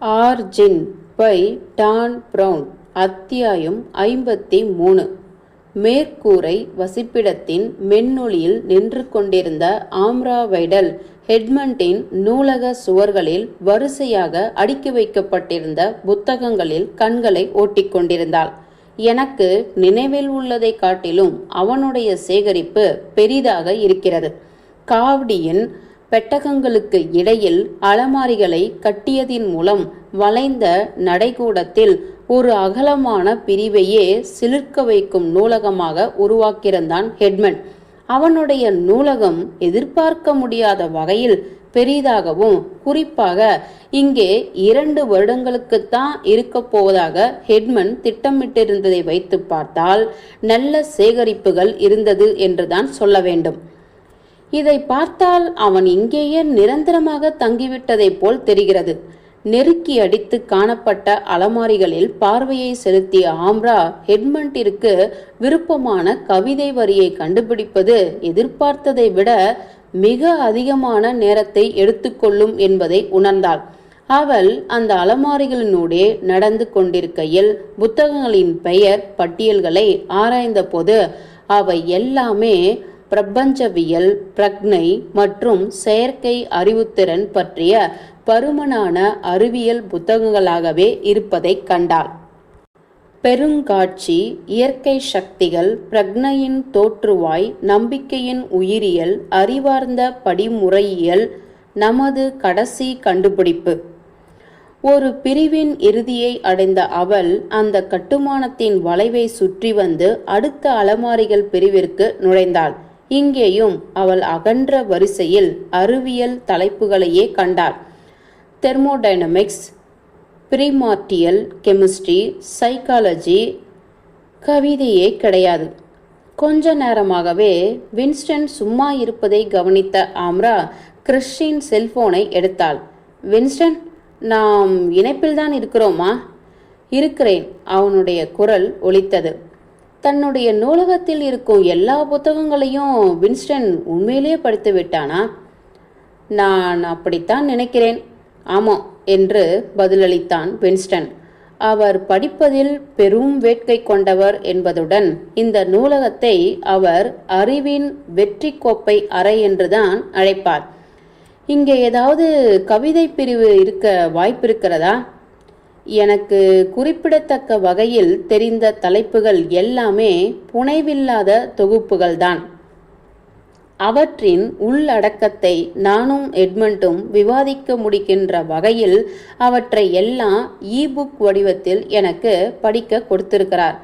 Origin by Don brown அத்தியாயம் ஐம்பத்தி மூணு மேற்கூரை வசிப்பிடத்தின் மென்னொளியில் நின்று கொண்டிருந்த ஆம்ரா வைடல் ஹெட்மண்டின் நூலக சுவர்களில் வரிசையாக அடுக்கி வைக்கப்பட்டிருந்த புத்தகங்களில் கண்களை ஓட்டிக்கொண்டிருந்தாள் எனக்கு நினைவில் உள்ளதை காட்டிலும் அவனுடைய சேகரிப்பு பெரிதாக இருக்கிறது. காவடியின் பெட்டகங்களுக்கு இடையில் அலமாரிகளை கட்டியதின் மூலம் வளைந்த நடைகூடத்தில் ஒரு அகலமான பிரிவையே சிலிர்க்க வைக்கும் நூலகமாக உருவாக்கியிருந்தான் ஹெட்மன். அவனுடைய நூலகம் எதிர்பார்க்க முடியாத வகையில் பெரிதாகவும் குறிப்பாக இங்கே இரண்டு வருடங்களுக்குத்தான் இருக்க போவதாக ஹெட்மன் திட்டமிட்டிருந்ததை வைத்து பார்த்தால் நல்ல சேகரிப்புகள் இருந்தது என்றுதான் சொல்ல வேண்டும். இதை பார்த்தால் அவன் இங்கேயே நிரந்தரமாக தங்கிவிட்டதைப் போல் தெரிகிறது. நெருக்கி அடித்து காணப்பட்ட அலமாரிகளில் பார்வையை செலுத்திய ஆம்ரா ஹெட்மண்டிற்கு விருப்பமான கவிதை வரியை கண்டுபிடிப்பது எதிர்பார்த்ததை விட மிக அதிகமான நேரத்தை எடுத்துக்கொள்ளும் என்பதை உணர்ந்தாள். அவள் அந்த அலமாரிகளினூடே நடந்து கொண்டிருக்கையில் புத்தகங்களின் பெயர் பட்டியல்களை ஆராய்ந்தபோது அவை எல்லாமே பிரபஞ்சவியல் பிரக்னை மற்றும் செயற்கை அறிவுத்திறன் பற்றிய பருமனான அறிவியல் புத்தகங்களாகவே இருப்பதை கண்டாள். பெருங்காட்சி இயற்கை சக்திகள் பிரக்னையின் தோற்றுவாய் நம்பிக்கையின் உயிரியல் அறிவார்ந்த படிமுறையியல் நமது கடைசி கண்டுபிடிப்பு. ஒரு பிரிவின் இறுதியை அடைந்த அவள் அந்த கட்டுமானத்தின் வளைவை சுற்றி வந்து அடுத்த அலமாரிகள் பிரிவிற்கு நுழைந்தாள். இங்கேயும் அவள் அகன்ற வரிசையில் அறிவியல் தலைப்புகளையே கண்டாள். தெர்மோடைனமிக்ஸ் பிரிமார்டியல் கெமிஸ்ட்ரி சைக்காலஜி கவிதையே கிடையாது. கொஞ்ச நேரமாகவே வின்ஸ்டன் சும்மா இருப்பதை கவனித்த ஆம்ரா கிறிஸ்டின் செல்போனை எடுத்தாள். வின்ஸ்டன் நாம் இணைப்பில்தான் இருக்கிறோமா? இருக்கிறேன். அவனுடைய குரல் ஒலித்தது. தன்னுடைய நூலகத்தில் இருக்கும் எல்லா புத்தகங்களையும் வின்ஸ்டன் உண்மையிலே படித்து விட்டானா? நான் அப்படித்தான் நினைக்கிறேன். ஆமாம் என்று பதிலளித்தான் வின்ஸ்டன். அவர் படிப்பதில் பெரும் வேட்கை கொண்டவர் என்பதுடன் இந்த நூலகத்தை அவர் அறிவின் வெற்றி கோப்பை அறை என்றுதான் அழைப்பார். இங்கே ஏதாவது கவிதை பிரிவு இருக்க வாய்ப்பிருக்கிறதா எனக்கு குறிப்பிடத்தக்க வகையில் தெரிந்த தலைப்புகள் எல்லாமே புனைவில்லாத தொகுப்புகள்தான். அவற்றின் உள்ளடக்கத்தை நானும் எட்மண்டும் விவாதிக்க முடிக்கின்ற வகையில் அவற்றை எல்லாம் இ புக் வடிவத்தில் எனக்கு படிக்க கொடுத்திருக்கிறார்.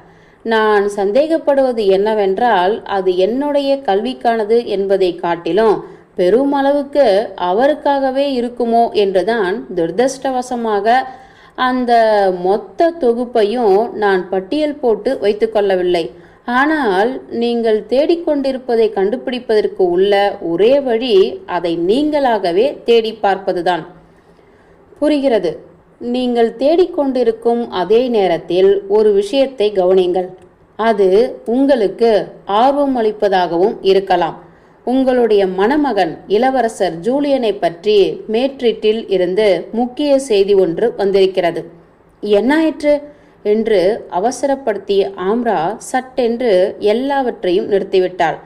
நான் சந்தேகப்படுவது என்னவென்றால் அது என்னுடைய கல்விக்கானது என்பதை காட்டிலும் பெருமளவுக்கு அவருக்காகவே இருக்குமோ என்றுதான் துரதிருஷ்டவசமாக அந்த மொத்த தொகுப்பையும் நான் பட்டியல் போட்டு வைத்துக்கொள்ளவில்லை ஆனால் நீங்கள் தேடிக்கொண்டிருப்பதை கண்டுபிடிப்பதற்கு உள்ள ஒரே வழி அதை நீங்களாகவே தேடி பார்ப்பதுதான். புரிகிறது. நீங்கள் தேடிக்கொண்டிருக்கும் அதே நேரத்தில் ஒரு விஷயத்தை கவனிங்கள் அது உங்களுக்கு ஆர்வம் அளிப்பதாகவும் இருக்கலாம். உங்களுடைய மணமகன் இளவரசர் ஜூலியனை பற்றி மேட்ரிட்டில் இருந்து முக்கிய செய்தி ஒன்று வந்திருக்கிறது. என்னாயிற்று? என்று அவசரப்படுத்திய ஆம்ரா சட்டென்று எல்லாவற்றையும் நிறுத்திவிட்டாள்.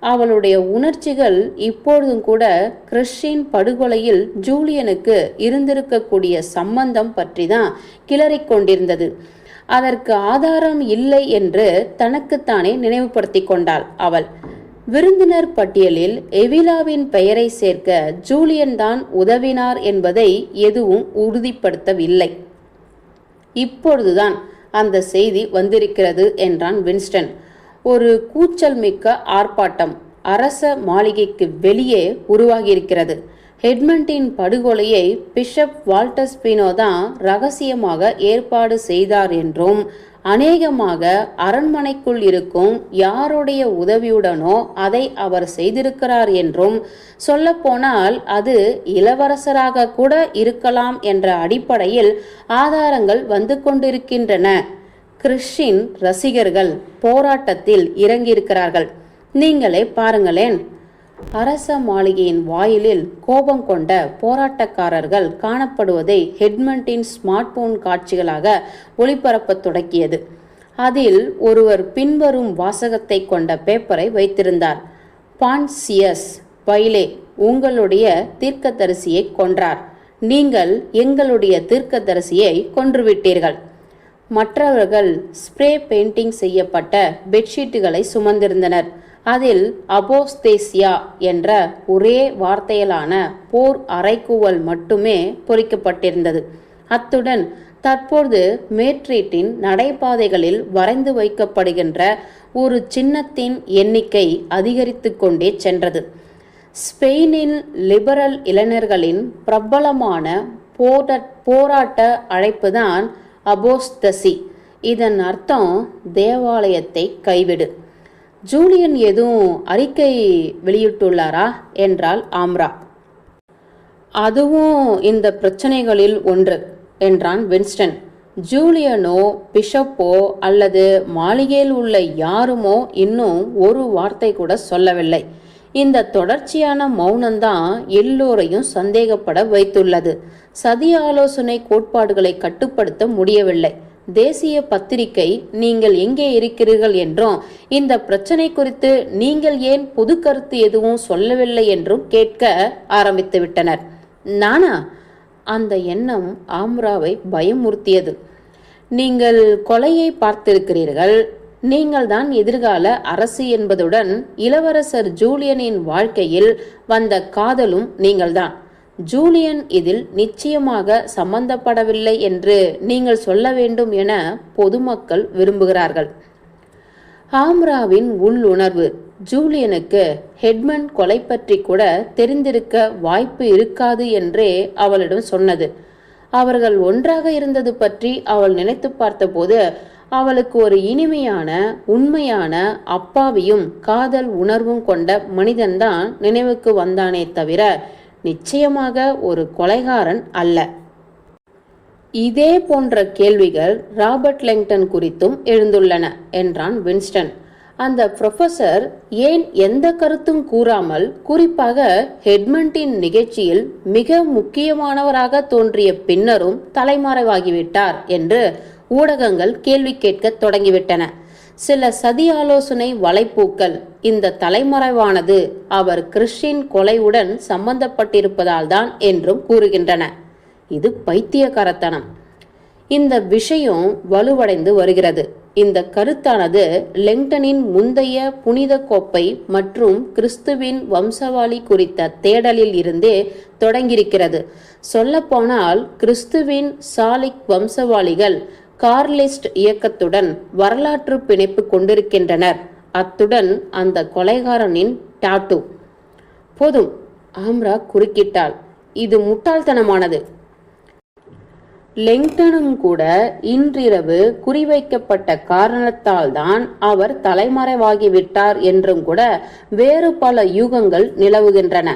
அவளுடைய உணர்ச்சிகள் இப்பொழுதும் கூட கிறிஸ்டின் படுகொலையில் ஜூலியனுக்கு இருந்திருக்கக்கூடிய சம்பந்தம் பற்றி தான் கிளறிக் கொண்டிருந்தது. அதற்கு ஆதாரம் இல்லை என்று தனக்குத்தானே நினைவுபடுத்தி கொண்டாள் அவள். விருந்தினர் பட்டியலில் எவிலாவின் பெயரை சேர்க்க ஜூலியன் தான் உதவினார் என்பதை எதுவும் உறுதிப்படுத்தவில்லை. இப்பொழுதுதான் அந்த செய்தி வந்திருக்கிறது என்றான் வின்ஸ்டன். ஒரு கூச்சல் மிக்க ஆர்ப்பாட்டம் அரச மாளிகைக்கு வெளியே உருவாகியிருக்கிறது. ஹெட்மண்டின் படுகொலையை பிஷப் வால்டர்ஸ்பினோ தான் ரகசியமாக ஏற்பாடு செய்தார் என்றும் அநேகமாக அரண்மனைக்குள் இருக்கும் யாருடைய உதவியுடனோ அதை அவர் செய்திருக்கிறார் என்றும் சொல்லப்போனால் அது இளவரசராக கூட இருக்கலாம் என்ற அடிப்படையில் ஆதாரங்கள் வந்து கொண்டிருக்கின்றன. கிறிஸ்டின் ரசிகர்கள் போராட்டத்தில் இறங்கியிருக்கிறார்கள். நீங்களே பாருங்களேன். அரச மாளிகையின் வாயிலில் கோபம் கொண்ட போராட்டக்காரர்கள் காணப்படுவதை ஹெட்மண்டின் ஸ்மார்ட்போன் காட்சிகளாக ஒளிபரப்பத் தொடங்கியது அதில் ஒருவர் பின்வரும் வாசகத்தை கொண்ட பேப்பரை வைத்திருந்தார். பான்சியஸ் பைலே உங்களுடைய தீர்க்கதரிசியை கொன்றார். நீங்கள் எங்களுடைய தீர்க்கதரிசியை கொன்றுவிட்டீர்கள். மற்றவர்கள் ஸ்ப்ரே பெயிண்டிங் செய்யப்பட்ட பெட்ஷீட்டுகளை சுமந்திருந்தனர். அதில் அபோஸ்தேசியா என்ற ஒரே வார்த்தையிலான போர் அறைக்கூவல் மட்டுமே பொறிக்கப்பட்டிருந்தது. அத்துடன் தற்போது மேட்ரீட்டின் நடைபாதைகளில் வரைந்து வைக்கப்படுகின்ற ஒரு சின்னத்தின் எண்ணிக்கை அதிகரித்து கொண்டே சென்றது. ஸ்பெயினில் லிபரல் இளைஞர்களின் பிரபலமான போட போராட்ட அழைப்புதான் அபோஸ்தசி. இதன் அர்த்தம் தேவாலயத்தை கைவிடு. ஜூலியன் எதுவும் அறிக்கை வெளியிட்டுள்ளாரா? என்றாள் ஆம்ரா. அதுவும் இந்த பிரச்சனைகளில் ஒன்று என்றான் வின்ஸ்டன். ஜூலியனோ பிஷப்போ அல்லது மாளிகையில் உள்ள யாருமோ இன்னும் ஒரு வார்த்தை கூட சொல்லவில்லை. இந்த தொடர்ச்சியான மௌனம்தான் எல்லோரையும் சந்தேகப்பட வைத்துள்ளது. சதி ஆலோசனை கோட்பாடுகளை கட்டுப்படுத்த முடியவில்லை. தேசிய பத்திரிகை நீங்கள் எங்கே இருக்கிறீர்கள் என்றும். இந்த பிரச்சனை குறித்து நீங்கள் ஏன் பொது கருத்து எதுவும் சொல்லவில்லை என்றும் கேட்க ஆரம்பித்து விட்டனர். நானா? அந்த எண்ணம் ஆம்ராவை பயமுறுத்தியது. நீங்கள் கொலையை பார்த்திருக்கிறீர்கள். நீங்கள்தான் எதிர்கால அரசு என்பதுடன் இளவரசர் ஜூலியனின் வாழ்க்கையில் வந்த காதலும் நீங்கள்தான் ஜூலியன் இதில் நிச்சயமாக சம்பந்தப்படவில்லை என்று நீங்கள் சொல்ல வேண்டும் என பொதுமக்கள் விரும்புகிறார்கள். ஆம்ராவின் உள்ளுணர்வு. ஜூலியனுக்கு ஹெட்மன் கொலை பற்றி கூட தெரிந்திருக்க வாய்ப்பு இருக்காது என்றே அவளிடம் சொன்னது. அவர்கள் ஒன்றாக இருந்தது பற்றி அவள் நினைத்து பார்த்தபோது அவளுக்கு ஒரு இனிமையான உண்மையான அப்பாவியும் காதல் உணர்வும் கொண்ட மனிதன்தான் நினைவுக்கு வந்தானே தவிர நிச்சயமாக ஒரு கொலைகாரன் அல்ல. இதே போன்ற கேள்விகள் ராபர்ட் லெங்டன் குறித்தும் எழுந்துள்ளன என்றான் வின்ஸ்டன். அந்த புரொஃபசர் ஏன் எந்த கருத்தும் கூறாமல் குறிப்பாக ஹெட்மண்டின் நிகழ்ச்சியில் மிக முக்கியமானவராக தோன்றிய பின்னரும் தலைமறைவாகிவிட்டார் என்று ஊடகங்கள் கேள்வி கேட்கத் தொடங்கிவிட்டன. சில சதி ஆலோசனை வலைப்பூக்கள். இந்த தலைமறைவானது அவர் கிறிஸ்டின் கொலையுடன் சம்பந்தப்பட்டிருப்பதால் தான் என்றும் கூறுகின்றன. இது பைத்தியக்காரத்தனம். இந்த விஷயம் வலுவடைந்து வருகிறது. இந்த கருத்தானது லெங்டனின் முந்தைய புனித கோப்பை மற்றும் கிறிஸ்துவின் வம்சவாளி குறித்த தேடலில் இருந்தே தொடங்கியிருக்கிறது. சொல்லப்போனால் கிறிஸ்துவின் சாலிக் வம்சவாளிகள் கார்லிஸ்ட் இயக்கத்துடன் வரலாற்று பிணைப்பு கொண்டிருக்கின்றனர். அத்துடன் அந்த கொலைகாரனின் டாட்டு. போதும் ஆம்ரா குறுக்கிட்டாள். இது முட்டாள்தனமானது. லெங்டனும் கூட இன்றிரவு குறிவைக்கப்பட்ட காரணத்தால்தான் அவர் தலைமறைவாகிவிட்டார் என்றும் கூட வேறு பல யூகங்கள் நிலவுகின்றன.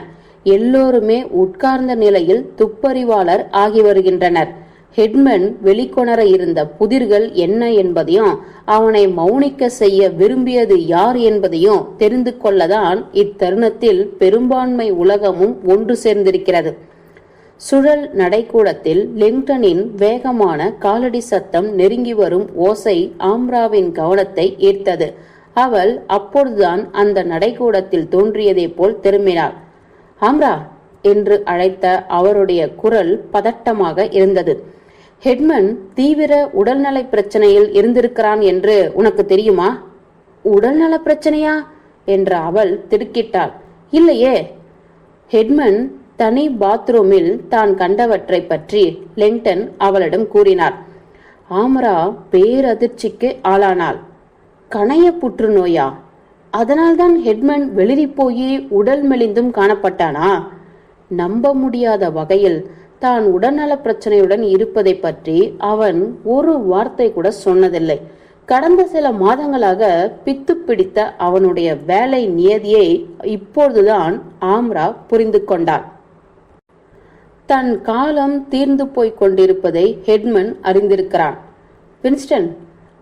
எல்லோருமே உட்கார்ந்த நிலையில் துப்பறிவாளர் ஆகி வருகின்றனர். ஹெட்மன் வெளிக்கொணர இருந்த புதிர்கள் என்ன என்பதையும் அவனை மௌனிக்க செய்ய விரும்பியது யார் என்பதையும் தெரிந்து கொள்ளதான் இத்தருணத்தில் பெரும்பான்மை உலகமும் ஒன்று சேர்ந்திருக்கிறது. சுழல் நடைக்கூடத்தில் லிங்டனின் வேகமான காலடி சத்தம் நெருங்கி வரும் ஓசை ஆம்ராவின் கவனத்தை ஈர்த்தது. அவள் அப்பொழுதுதான் அந்த நடைக்கூடத்தில் தோன்றியதை போல் திரும்பினாள். ஆம்ரா! என்று அழைத்த அவருடைய குரல் பதட்டமாக இருந்தது. ஹெட்மன் தீவிர உடல்நலை பிரச்சனையில் இருந்திருக்கிறான் என்று உனக்கு தெரியுமா? உடல்நல பிரச்சனையா? என்ற அவள் திடுக்கிட்டாள். இல்லையே. ஹெட்மன் தனி பாத்ரூமில் தான் கண்டவற்றை பற்றி லெங்டன் அவளிடம் கூறினார். ஆமரா பேரதிர்ச்சிக்கு ஆளானாள். கணைய புற்றுநோயா? அதனால்தான் ஹெட்மன் வெளிரி போய் உடல் மெலிந்தும் காணப்பட்டானா? நம்ப முடியாத வகையில் தான் உடல்நல பிரச்சனையுடன் இருப்பதை பற்றி அவன் ஒரு வார்த்தை கூட சொன்னதில்லை. கடந்த சில மாதங்களாக பித்து பிடித்த அவனுடைய வேலை நியதியை இப்பொழுதுதான் ஆம்ரா புரிந்து கொண்டாள் தன் காலம் தீர்ந்து போய் கொண்டிருப்பதை ஹெட்மன் அறிந்திருக்கிறான். வின்ஸ்டன்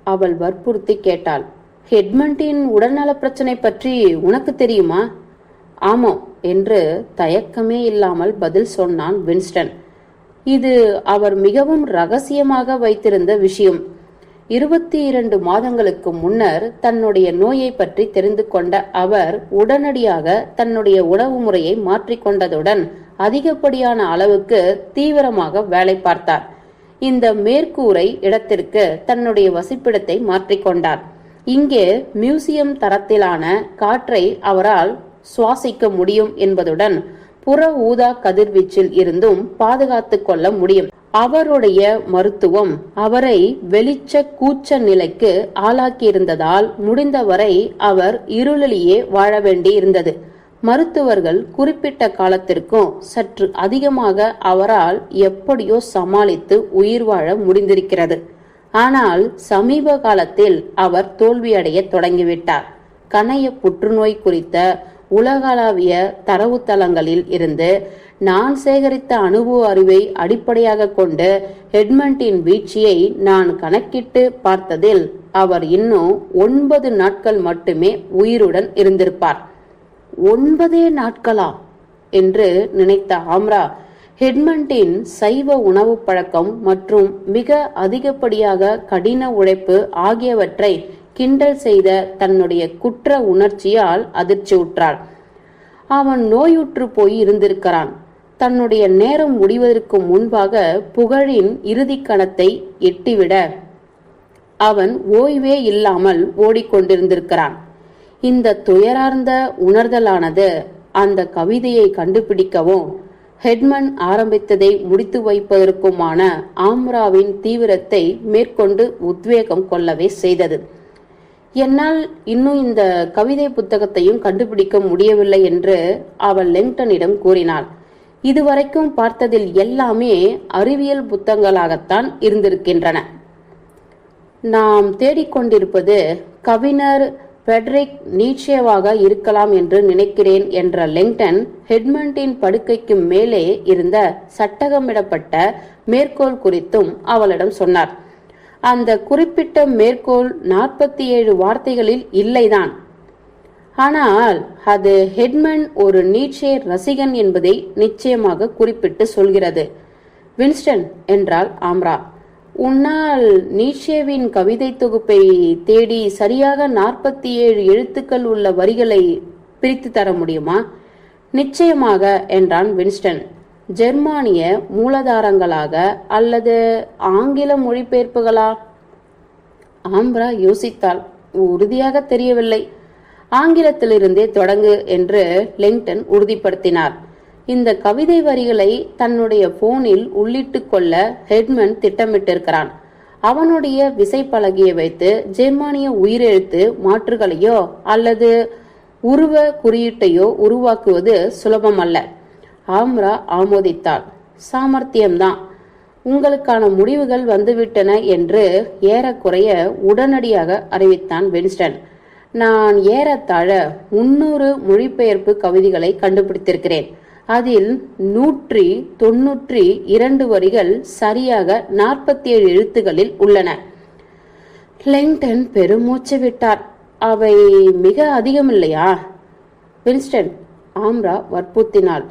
அவள் வற்புறுத்தி கேட்டாள் ஹெட்மண்டின் உடல்நல பிரச்சனை பற்றி உனக்கு தெரியுமா? ஆமாம் என்று தயக்கமே இல்லாமல் பதில் சொன்னான் வின்ஸ்டன். இது அவர் மிகவும் ரகசியமாக வைத்திருந்த விஷயம். இருபத்தி இரண்டு மாதங்களுக்கு முன்னர் தன்னுடைய நோயை பற்றி தெரிந்து கொண்ட அவர் உடனடியாக தன்னுடைய உணவு முறையை மாற்றிக்கொண்டதுடன் அதிகப்படியான அளவுக்கு தீவிரமாக வேலை பார்த்தார். இந்த மேற்கூரை இடத்திற்கு தன்னுடைய வசிப்பிடத்தை மாற்றிக்கொண்டார் இங்கே மியூசியம் தரத்திலான காற்றை அவரால் சுவாசிக்க முடியும் என்பதுடன் புற ஊதா கதிர்வீச்சில் இருந்தும் பாதுகாத்துக் கொள்ள முடியும். அவருடைய மருத்துவம் அவரை வெளிச்ச கூச்ச நிலைக்கு ஆளாக்கியிருந்ததால் முடிந்தவரை அவர் இருளிலேயே வாழ வேண்டி இருந்தது மருத்துவர்கள் குறிப்பிட்ட காலத்திற்கும் சற்று அதிகமாக அவரால் எப்படியோ சமாளித்து உயிர் வாழ முடிந்திருக்கிறது. ஆனால் சமீப காலத்தில் அவர் தோல்வியடைய தொடங்கிவிட்டார். கணைய புற்றுநோய் குறித்த உலகளாவிய தரவுத்தளங்களில் இருந்து நான் சேகரித்த அனுபவ அறிவை அடிப்படையாக கொண்டு ஹெட்மண்டின் வீழ்ச்சியை நான் கணக்கிட்டு பார்த்ததில் அவர் இன்னும் ஒன்பது நாட்கள் மட்டுமே உயிருடன் இருந்திருப்பார். ஒன்பதே நாட்களா? என்று நினைத்த ஆம்ரா ஹெட்மண்டின் சைவ உணவு பழக்கம் மற்றும் மிக அதிகப்படியாக கடின உழைப்பு ஆகியவற்றை கிண்டல் செய்த தன்னுடைய குற்ற உணர்ச்சியால் அதிர்ச்சியுற்றாள். அவன் நோயுற்று போய் இருந்திருக்கிறான். தன்னுடைய நேரம் முடிவதற்கு முன்பாக புகழின் இறுதிக்கணத்தை எட்டிவிட. அவன் ஓய்வே இல்லாமல் ஓடிக்கொண்டிருந்திருக்கிறான். இந்த துயரார்ந்த உணர்தலானது அந்த கவிதையை கண்டுபிடிக்கவும் ஹெட்மன் ஆரம்பித்ததை முடித்து வைப்பதற்குமான ஆம்ராவின் தீவிரத்தை மேற்கொண்டு உத்வேகம் கொள்ளவே செய்தது. என்னால் இன்னும் இந்த கவிதை புத்தகத்தையும் கண்டுபிடிக்க முடியவில்லை என்று அவள் லெங்டனிடம் கூறினாள். இதுவரைக்கும் பார்த்ததில் எல்லாமே அறிவியல் புத்தகங்களாகத்தான் இருந்திருக்கின்றன. நாம் தேடிக்கொண்டிருப்பது கவிஞர் ஃபெட்ரிக் நீட்சேவாக இருக்கலாம் என்று நினைக்கிறேன் என்ற லெங்டன் ஹெட்மண்டின் படுக்கைக்கு மேலே இருந்த சட்டகமிடப்பட்ட மேற்கோள் குறித்தும் அவளிடம் சொன்னார். அந்த குறிப்பிட்ட மேற்கோள் நாற்பத்தி ஏழு வார்த்தைகளில் இல்லைதான். ஆனால் அது ஹெட்மன் ஒரு நீட்சே ரசிகன் என்பதை நிச்சயமாக குறிப்பிட்டு சொல்கிறது. வின்ஸ்டன் என்றால் ஆம்ரா. உன்னால் நீட்சேவின் கவிதை தொகுப்பை தேடி சரியாக நாற்பத்தி ஏழு எழுத்துக்கள் உள்ள வரிகளை பிரித்து தர முடியுமா? நிச்சயமாக என்றான் வின்ஸ்டன். ஜெர்மானிய மூலதாரங்களாக அல்லது ஆங்கில மொழிபெயர்ப்புகளா? ஆம்ரா யோசித்தாள். உறுதியாக தெரியவில்லை. ஆங்கிலத்திலிருந்தே தொடங்கு என்று லெங்டன் உறுதிப்படுத்தினார். இந்த கவிதை வரிகளை தன்னுடைய போனில் உள்ளிட்டு கொள்ள ஹெட்மன் திட்டமிட்டிருக்கிறான். அவனுடைய விசைப்பலகையை வைத்து ஜெர்மானிய உயிரெழுத்து மாற்றுகளையோ அல்லது உருவ குறியீட்டையோ உருவாக்குவது சுலபமல்ல. ஆம்ரா ஆமோதித்தாள். சாமர்த்தியம்தான். உங்களுக்கான முடிவுகள் வந்துவிட்டன என்று ஏறக்குறைய உடனடியாக அறிவித்தான் வின்ஸ்டன். நான் ஏறத்தாழ முன்னூறு மொழிபெயர்ப்பு கவிதைகளை கண்டுபிடித்திருக்கிறேன். அதில் நூற்றி தொன்னூற்றி இரண்டு வரிகள் சரியாக நாற்பத்தி ஏழு எழுத்துகளில் உள்ளன. லெங்டன் பெருமூச்சு விட்டார். அவை மிக அதிகமில்லையா? வின்ஸ்டன் ஆம்ரா வற்புறுத்தினாள்.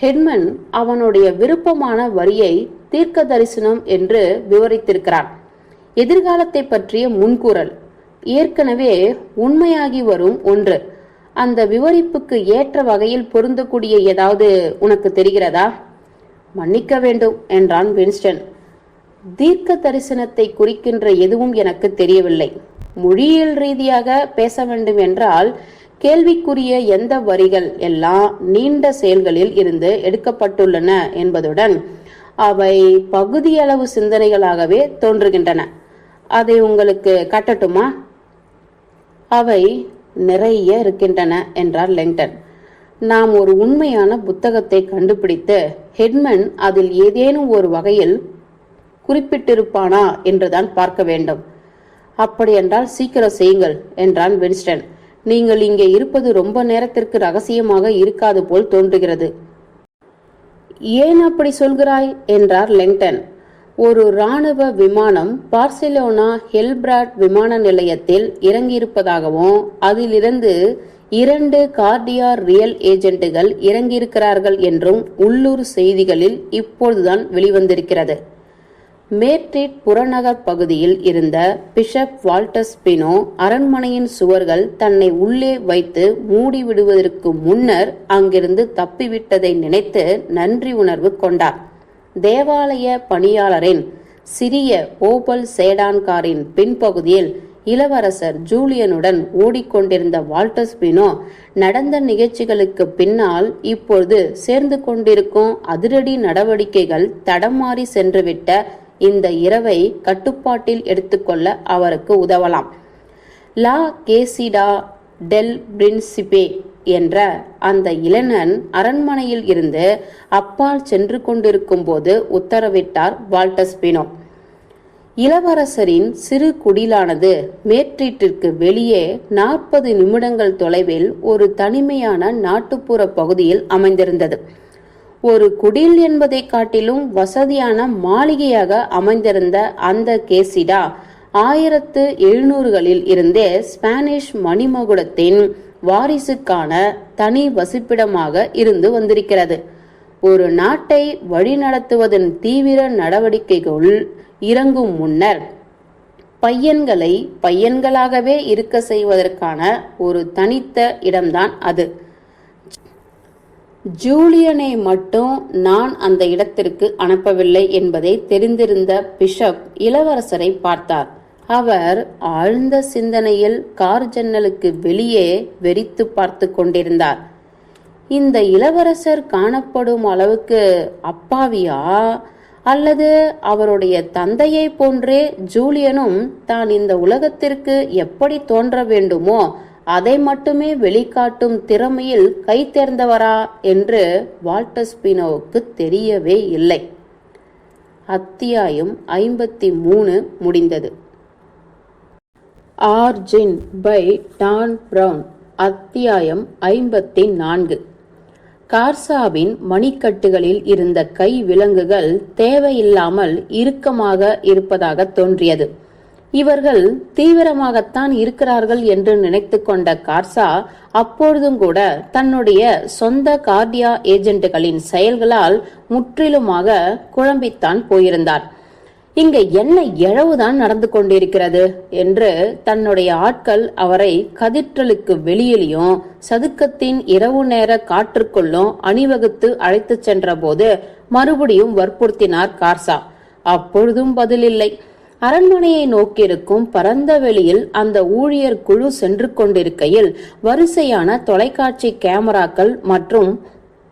ஹெட்மன் அவனுடைய விருப்பமான வரியை தீர்க்க தரிசனம் என்று விவரித்திருக்கிறான். எதிர்காலத்தை பற்றிய முன்கூறல். ஏற்கனவே உண்மையாகி வரும் ஒன்று. அந்த விவரிப்புக்கு ஏற்ற வகையில் பொருந்தக்கூடிய ஏதாவது உனக்கு தெரிகிறதா? மன்னிக்க வேண்டும் என்றான் வின்ஸ்டன். தீர்க்க தரிசனத்தை குறிக்கின்ற எதுவும் எனக்கு தெரியவில்லை. மொழியியல் ரீதியாக பேச வேண்டும் என்றால் கேள்விக்குரிய எந்த வரிகள் எல்லாம் நீண்ட செயல்களில் இருந்து எடுக்கப்பட்டுள்ளன என்பதுடன் அவை பகுதியளவு சிந்தனைகளாகவே தோன்றுகின்றன. அதை உங்களுக்கு கட்டட்டுமா? அவை நிறைய இருக்கின்றன என்றார் லெங்டன். நாம் ஒரு உண்மையான புத்தகத்தை கண்டுபிடித்து ஹெட்மன் அதில் ஏதேனும் ஒரு வகையில் குறிப்பிட்டிருப்பானா என்றுதான் பார்க்க வேண்டும். அப்படியென்றால் சீக்கிரம் செய்யுங்கள் என்றான் வின்ஸ்டன். நீங்கள் இங்கே இருப்பது ரொம்ப நேரத்திற்கு ரகசியமாக இருக்காது போல் தோன்றுகிறது. ஏன் அப்படி சொல்கிறாய்? என்றார் லெங்டன். ஒரு ராணுவ விமானம் பார்சிலோனா ஹெல்பிராட் விமான நிலையத்தில் இறங்கியிருப்பதாகவும் அதிலிருந்து இரண்டு கார்டியா ரியல் ஏஜென்ட்டுகள் இறங்கியிருக்கிறார்கள் என்றும் உள்ளூர் செய்திகளில் இப்பொழுதுதான் வெளிவந்திருக்கிறது. மேட்ரிட் புறநகர் பகுதியில் இருந்த பிஷப் வால்டஸ் பினோ அரண்மனையின் சுவர்கள் தன்னை உள்ளே வைத்து மூடிவிடுவதற்கு முன்னர் அங்கிருந்து தப்பிவிட்டதை நினைத்து நன்றி உணர்வு கொண்டார். தேவாலய பணியாளரின் சிறிய ஓபல் சேடான்காரின் பின்பகுதியில் இளவரசர் ஜூலியனுடன் ஓடிக்கொண்டிருந்த வால்டஸ் பினோ நடந்த நிகழ்ச்சிகளுக்கு பின்னால் இப்பொழுது சேர்ந்து கொண்டிருக்கும் அதிரடி நடவடிக்கைகள் தடமாறி சென்றுவிட்ட இந்த இரவை கட்டுப்பாட்டில் எடுத்துக்கொள்ள அவருக்கு உதவலாம். லா கேசிடா டெல் பிரின்சிபே என்ற அந்த இளைஞன் அரண்மனையில் இருந்து அப்பால் சென்று கொண்டிருக்கும் போது உத்தரவிட்டார் வால்டஸ்பினோ இளவரசரின் சிறு குடிலானது மேற்றீட்டிற்கு வெளியே நாற்பது நிமிடங்கள் தொலைவில் ஒரு தனிமையான நாட்டுப்புற பகுதியில் அமைந்திருந்தது. ஒரு குடில் என்பதை காட்டிலும் வசதியான மாளிகையாக அமைந்திருந்த அந்த கேசிடா ஆயிரத்து எழுநூறுகளில் இருந்தே ஸ்பானிஷ் மணிமகுடத்தின் வாரிசுக்கான தனி வசிப்பிடமாக இருந்து வந்திருக்கிறது. ஒரு நாட்டை வழிநடத்துவதன் தீவிர நடவடிக்கைகள் இறங்கும் முன்னர் பையன்களை பையன்களாகவே இருக்க செய்வதற்கான ஒரு தனித்த இடம்தான் அது. ஜூலியனை மட்டும் நான் அந்த இடத்திற்கு அனுப்பவில்லை என்பதை தெரிந்திருந்த பிஷப் இளவரசரை பார்த்தார். அவர் ஆழ்ந்த சிந்தனையில் கார் ஜன்னலுக்கு வெளியே வெறித்து பார்த்து கொண்டிருந்தார். இந்த இளவரசர் காணப்படும் அளவுக்கு அப்பாவியா? அல்லது அவருடைய தந்தையை போன்றே ஜூலியனும் தான் இந்த உலகத்திற்கு எப்படி தோன்ற வேண்டுமோ அதை மட்டுமே வெளிக்காட்டும் திறமையில் கை தேர்ந்தவரா என்று வால்டஸ்பினோவுக்கு தெரியவே இல்லை. அத்தியாயம் ஐம்பத்தி மூணு முடிந்தது. ஆர்ஜின் பை டான் பிரவுன் அத்தியாயம் ஐம்பத்தி நான்கு கார்சாவின் மணிக்கட்டுகளில் இருந்த கை விலங்குகள் தேவையில்லாமல் இறுக்கமாக இருப்பதாக தோன்றியது. இவர்கள் தீவிரமாகத்தான் இருக்கிறார்கள் என்று நினைத்து கொண்ட கார்சா அப்பொழுதும் கூட தன்னுடைய சொந்த கார்டியா ஏஜென்ட்டுகளின் செயல்களால் முற்றிலுமாக குழம்பித்தான் போயிருந்தார். இங்க என்ன இழவுதான் நடந்து கொண்டிருக்கிறது என்று தன்னுடைய ஆட்கள் அவரை கதிற்றலுக்கு வெளியிலையும் சதுக்கத்தின் இரவு நேர காற்றுக்குள்ளும் அணிவகுத்து அழைத்துச் சென்ற போது மறுபடியும் வற்புறுத்தினார் கார்சா. அப்பொழுதும் பதிலில்லை அரண்மனையை நோக்கியிருக்கும் பரந்த வெளியில் அந்த ஊழியர் குழு சென்று கொண்டிருக்கையில் வரிசையான தொலைக்காட்சி கேமராக்கள் மற்றும்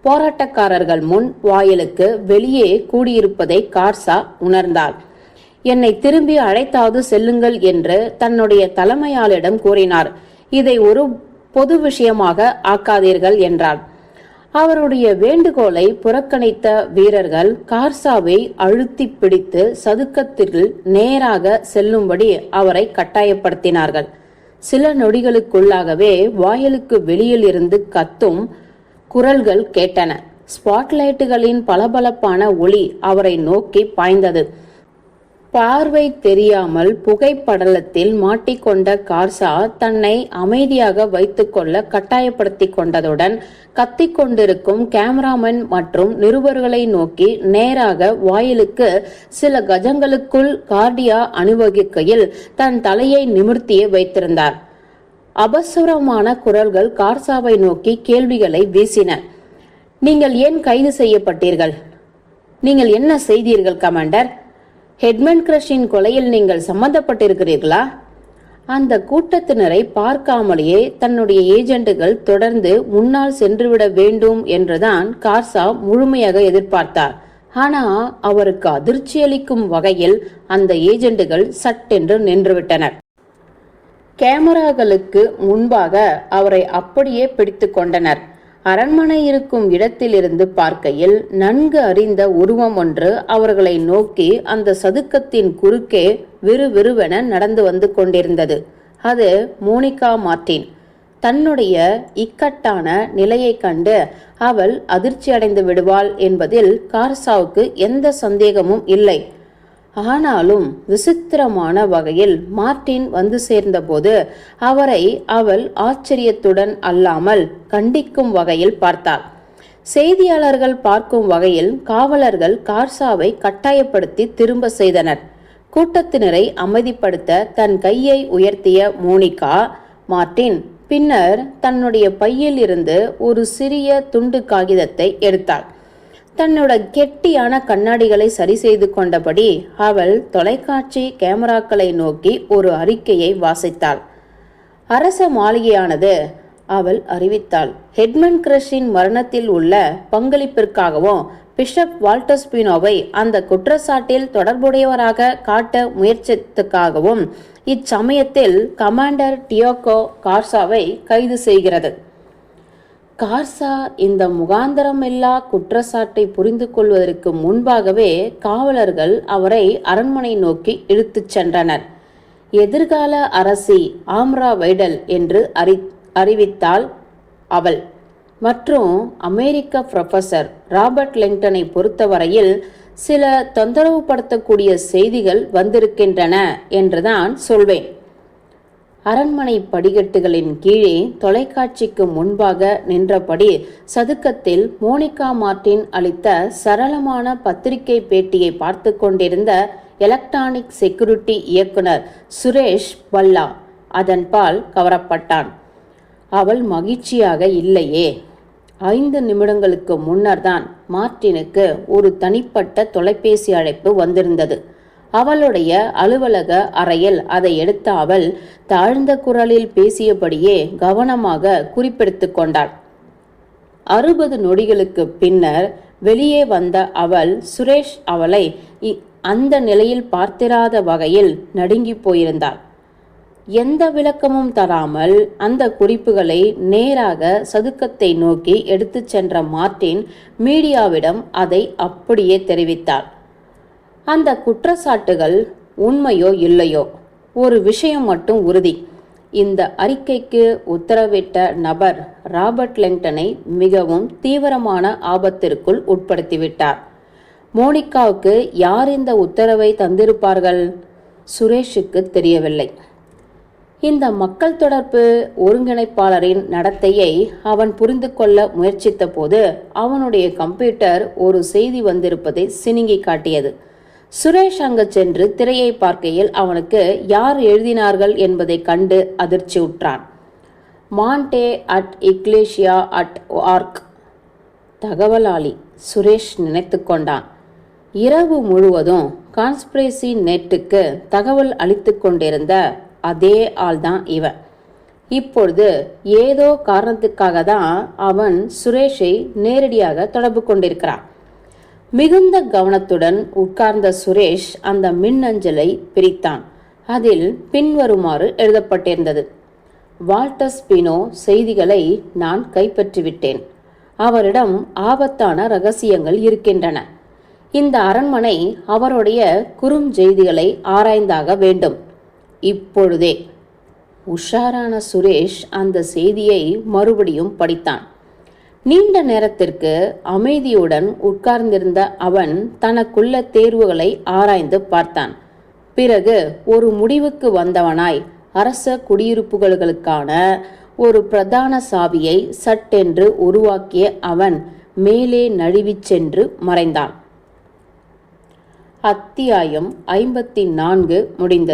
போராட்டக்காரர்கள் முன் வாயிலுக்கு வெளியே கூடியிருப்பதை கார்சா உணர்ந்தார் என்னை திரும்பி அழைத்தாவது செல்லுங்கள் என்று தன்னுடைய தலைமையாளிடம் கூறினார். இதை ஒரு பொது விஷயமாக ஆக்காதீர்கள் என்றார் அவருடைய வேண்டுகோளை புறக்கணித்த வீரர்கள் கார்சாவை அழுத்தி பிடித்து சதுக்கத்தில் நேராக செல்லும்படி அவரை கட்டாயப்படுத்தினார்கள். சில நொடிகளுக்குள்ளாகவே வாயிலுக்கு வெளியில் இருந்து கத்தும் குரல்கள் கேட்டன. ஸ்பாட்லைட்டுகளின் பளபளப்பான ஒளி அவரை நோக்கி பாய்ந்தது. பார்வை தெரியாமல் புகைப்படலத்தில் மாட்டிக்கொண்ட கார்சா தன்னை அமைதியாக வைத்துக்கொள்ள கட்டாயப்படுத்தி கொண்டதுடன் கத்திக்கொண்டிருக்கும் கேமராமேன் மற்றும் நிருபர்களை நோக்கி நேராக வாயிலுக்கு சில கஜங்களுக்குள் கார்டியா அணிவகுக்கையில் தன் தலையை நிமிர்த்தியே வைத்திருந்தார். அபசுரமான குரல்கள் கார்சாவை நோக்கி கேள்விகளை வீசின. நீங்கள் ஏன் கைது செய்யப்பட்டீர்கள்? நீங்கள் என்ன செய்தீர்கள் கமாண்டர்? ஹெட்மன் கிரஷின் கொலையில் நீங்கள் சம்பந்தப்பட்டிருக்கிறீர்களா அந்த கூட்டத்தினரை பார்க்காமலேயே தன்னுடைய ஏஜெண்டுகள் தொடர்ந்து முன்னால் சென்றுவிட வேண்டும் என்றுதான் கார்சா முழுமையாக எதிர்பார்த்தார். ஆனா அவருக்கு அதிர்ச்சி அளிக்கும் வகையில் அந்த ஏஜெண்டுகள் சட்டென்று நின்றுவிட்டனர். கேமராக்களுக்கு முன்பாக அவரை அப்படியே பிடித்து கொண்டனர். அரண்மனை இருக்கும் இடத்திலிருந்து பார்க்கையில் நன்கு அறிந்த உருவம் ஒன்று அவர்களை நோக்கி அந்த சதுக்கத்தின் குறுக்கே விறுவிறுவென நடந்து வந்து கொண்டிருந்தது. அது மோனிகா மார்டின் தன்னுடைய இக்கட்டான நிலையைக் கண்டு அவள் அதிர்ச்சி அடைந்து விடுவாள் என்பதில் கார்சாவுக்கு எந்த சந்தேகமும் இல்லை. ஆனாலும் விசித்திரமான வகையில் மார்ட்டின் வந்து சேர்ந்தபோது அவரை அவள் ஆச்சரியத்துடன் அல்லாமல் கண்டிக்கும் வகையில் பார்த்தாள். செய்தியாளர்கள் பார்க்கும் வகையில் காவலர்கள் கார்சாவை கட்டாயப்படுத்தி திரும்ப செய்தனர். கூட்டத்தினரை அமைதிப்படுத்த தன் கையை உயர்த்திய மோனிகா மார்ட்டின் பின்னர் தன்னுடைய பையில் இருந்து ஒரு சிறிய துண்டு காகிதத்தை எடுத்தாள். தன்னோட கெட்டியான கண்ணாடிகளை சரி செய்து கொண்டபடி அவள் தொலைக்காட்சி கேமராக்களை நோக்கி ஒரு அறிக்கையை வாசித்தாள். அரச மாளிகையானது அவள் அறிவித்தாள். ஹெட்மன் கிரஷின் மரணத்தில் உள்ள பங்களிப்பிற்காகவும் பிஷப் வால்டஸ்பினோவை அந்த குற்றச்சாட்டில் தொடர்புடையவராக காட்ட முயற்சித்துக்காகவும் இச்சமயத்தில் கமாண்டர் டியோகோ கார்சாவை கைது செய்கிறது. கார்சா இந்த முகாந்தரமில்லா குற்றச்சாட்டை புரிந்து கொள்வதற்கு முன்பாகவே காவலர்கள் அவரை அரண்மனை நோக்கி இழுத்துச் சென்றனர். எதிர்கால அரசி ஆம்ரா வைடல் என்று அறி அறிவித்தாள் அவள். மற்றும் அமெரிக்க ப்ரொஃபசர் ராபர்ட் லிங்டனை பொறுத்தவரையில் சில தொந்தரவுபடுத்தக்கூடிய செய்திகள் வந்திருக்கின்றன என்றுதான் சொல்வேன். அரண்மனை படிகட்டுகளின் கீழே தொலைக்காட்சிக்கு முன்பாக நின்றபடி சதுக்கத்தில் மோனிகா மார்டின் அளித்த சரளமான பத்திரிகை பேட்டியை பார்த்து கொண்டிருந்த எலக்ட்ரானிக் செக்யூரிட்டி இயக்குனர் சுரேஷ் பல்லா அதன்பால் கவரப்பட்டான். அவள் மகிழ்ச்சியாக இல்லையே. ஐந்து நிமிடங்களுக்கு முன்னர்தான் மார்ட்டினுக்கு ஒரு தனிப்பட்ட தொலைபேசி அழைப்பு வந்திருந்தது. அவளுடைய அலுவலக அறையில் அதை எடுத்த அவள் தாழ்ந்த குரலில் பேசியபடியே கவனமாக குறிப்பெடுத்து கொண்டாள். அறுபது நொடிகளுக்கு பின்னர் வெளியே வந்த அவள் சுரேஷ் அவளை அந்த நிலையில் பார்த்திராத வகையில் நடுங்கி போயிருந்தாள். எந்த விளக்கமும் தராமல் அந்த குறிப்புகளை நேராக சதுக்கத்தை நோக்கி எடுத்துச் சென்ற மார்ட்டின் மீடியாவிடம் அதை அப்படியே தெரிவித்தார் அந்த குற்றச்சாட்டுகள் உண்மையோ இல்லையோ? ஒரு விஷயம் மட்டும் உறுதி. இந்த அறிக்கைக்கு உத்தரவிட்ட நபர் ராபர்ட் லெங்டனை மிகவும் தீவிரமான ஆபத்திற்குள் உட்படுத்திவிட்டார். மோனிகாவுக்கு யார் இந்த உத்தரவை தந்திருப்பார்கள்? சுரேஷுக்கு தெரியவில்லை. இந்த மக்கள் தொடர்பு ஒருங்கிணைப்பாளரின் நடத்தையை அவன் புரிந்து கொள்ள முயற்சித்த போது அவனுடைய கம்ப்யூட்டர் ஒரு செய்தி வந்திருப்பதை சினுங்கி காட்டியது. சுரேஷ் அங்கு சென்று திரையை பார்க்கையில் அவனுக்கு யார் எழுதினார்கள் என்பதை கண்டு அதிர்ச்சி உற்றான். மாண்டே அட் இக்லேஷியா அட் ஆர்க் தகவலாளி சுரேஷ் நினைத்து கொண்டான். இரவு முழுவதும் கான்ஸ்பிரசி நெட்டுக்கு தகவல் அளித்து கொண்டிருந்த அதே ஆள்தான் இவன். இப்பொழுது ஏதோ காரணத்துக்காக தான் அவன் சுரேஷை நேரடியாக தொடர்பு கொண்டிருக்கிறான். மிகுந்த கவனத்துடன் உட்கார்ந்த சுரேஷ் அந்த மின்னஞ்சலை பிரித்தான். அதில் பின்வருமாறு எழுதப்பட்டிருந்தது. வால்டஸ் பினோ செய்திகளை நான் கைப்பற்றிவிட்டேன். அவரிடம் ஆபத்தான ரகசியங்கள் இருக்கின்றன. இந்த அரண்மனை அவருடைய குறுஞ்செய்திகளை ஆராய்ந்தாக வேண்டும். இப்பொழுதே. உஷாரான சுரேஷ் அந்த செய்தியை மறுபடியும் படித்தான். நீண்ட நேரத்திற்கு அமைதியுடன் உட்கார்ந்திருந்த அவன் தனக்குள்ள தேர்வுகளை ஆராய்ந்து பார்த்தான். பிறகு ஒரு முடிவுக்கு வந்தவனாய் அரச குடியிருப்புகளுக்கான ஒரு பிரதான சாவியை சட்டென்று உருவாக்கிய அவன் மேலே நழுவிச் சென்று மறைந்தான். அத்தியாயம் ஐம்பத்தி நான்கு முடிந்தது.